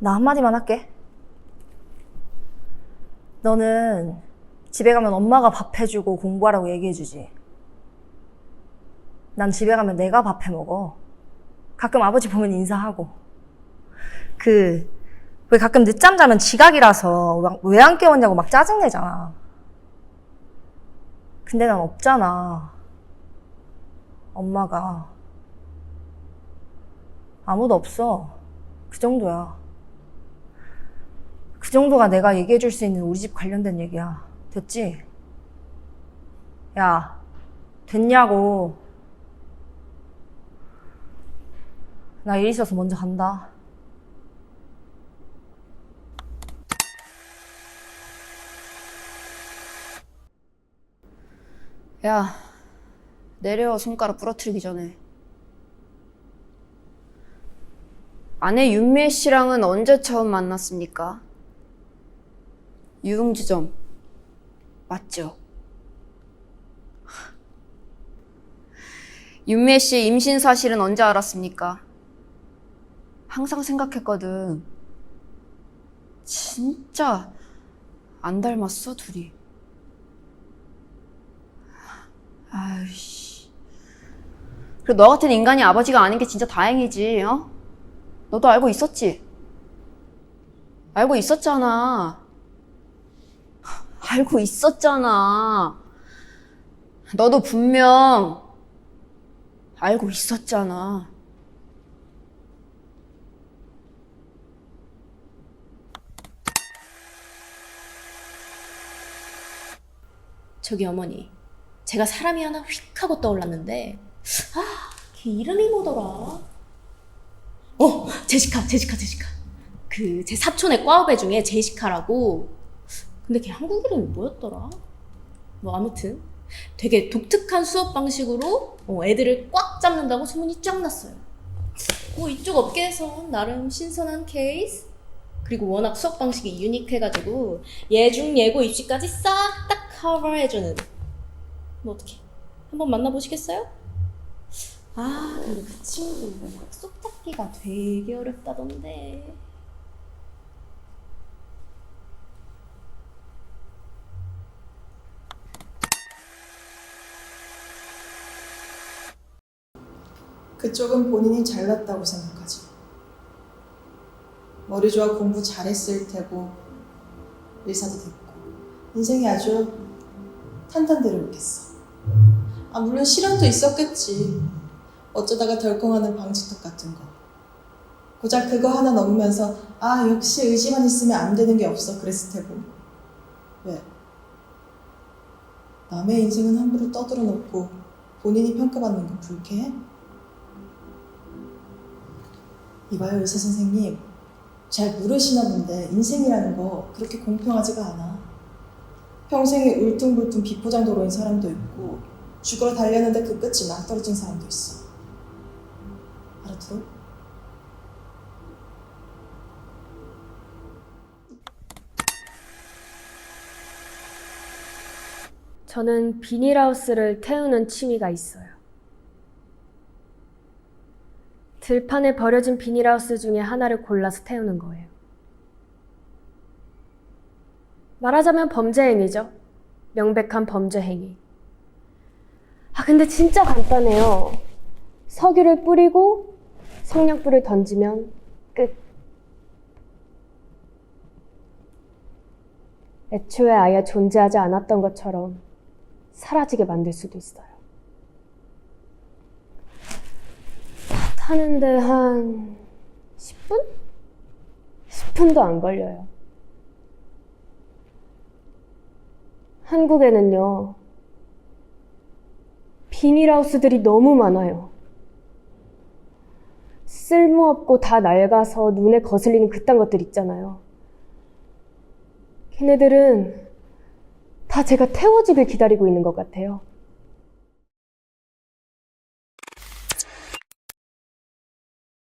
나 한마디만 할게. 너는 집에 가면 엄마가 밥 해주고 공부하라고 얘기해주지. 난 집에 가면 내가 밥 해 먹어. 가끔 아버지 보면 인사하고. 그, 왜 가끔 늦잠 자면 지각이라서 왜 안 깨웠냐고 막 짜증내잖아. 근데 난 없잖아. 엄마가. 아무도 없어. 그 정도야. 그 정도가 내가 얘기해 줄 수 있는 우리 집 관련된 얘기야. 됐지? 야, 됐냐고. 나 일 있어서 먼저 간다. 야, 내려 손가락 부러뜨리기 전에. 아내 윤미애 씨랑은 언제 처음 만났습니까? 유흥주점 맞죠? 윤미애 씨 임신 사실은 언제 알았습니까? 항상 생각했거든. 진짜 안 닮았어, 둘이. 아이씨. 그리고 너 같은 인간이 아버지가 아닌 게 진짜 다행이지, 어? 너도 알고 있었지? 알고 있었잖아. 알고 있었잖아. 너도 분명 알고 있었잖아. 저기 어머니, 제가 사람이 하나 휙 하고 떠올랐는데, 아, 걔 이름이 뭐더라? 어, 제시카, 제시카, 제시카. 그, 제 사촌의 꽈우배 중에 제시카라고. 근데 걔 한국 이름이 뭐였더라? 뭐, 아무튼. 되게 독특한 수업 방식으로 어, 애들을 꽉 잡는다고 소문이 쫙 났어요. 뭐, 이쪽 업계에서 나름 신선한 케이스? 그리고 워낙 수업 방식이 유니크해가지고 예중, 예고, 입시까지 싹다 커버해주는 뭐 어떻게 한번 만나보시겠어요? 아 근데 그 친구 약속 잡기가 되게 어렵다던데 그쪽은 본인이 잘났다고 생각하지. 머리 좋아 공부 잘했을 테고 의사도 됐고 인생이 아주 탄탄대로 있겠어. 아 물론 시련도 있었겠지. 어쩌다가 덜컹하는 방지턱 같은 거. 고작 그거 하나 넘으면서 아 역시 의지만 있으면 안 되는 게 없어 그랬을 테고. 왜? 남의 인생은 함부로 떠들어 놓고 본인이 평가받는 거 불쾌해? 이봐요 의사 선생님 잘 모르시나 본데 인생이라는 거 그렇게 공평하지가 않아 평생에 울퉁불퉁 비포장 도로인 사람도 있고 죽으러 달렸는데 그 끝이 낭떠러진 사람도 있어 알아들어? 저는 비닐하우스를 태우는 취미가 있어요. 들판에 버려진 비닐하우스 중에 하나를 골라서 태우는 거예요. 말하자면 범죄 행위죠. 명백한 범죄 행위. 아, 근데 진짜 간단해요. 석유를 뿌리고 성냥불을 던지면 끝. 애초에 아예 존재하지 않았던 것처럼 사라지게 만들 수도 있어요. 다 타는데 한 10분? 10분도 안 걸려요. 한국에는요, 비닐하우스들이 너무 많아요. 쓸모없고 다 낡아서 눈에 거슬리는 그딴 것들 있잖아요. 걔네들은 다 제가 태워주길 기다리고 있는 것 같아요.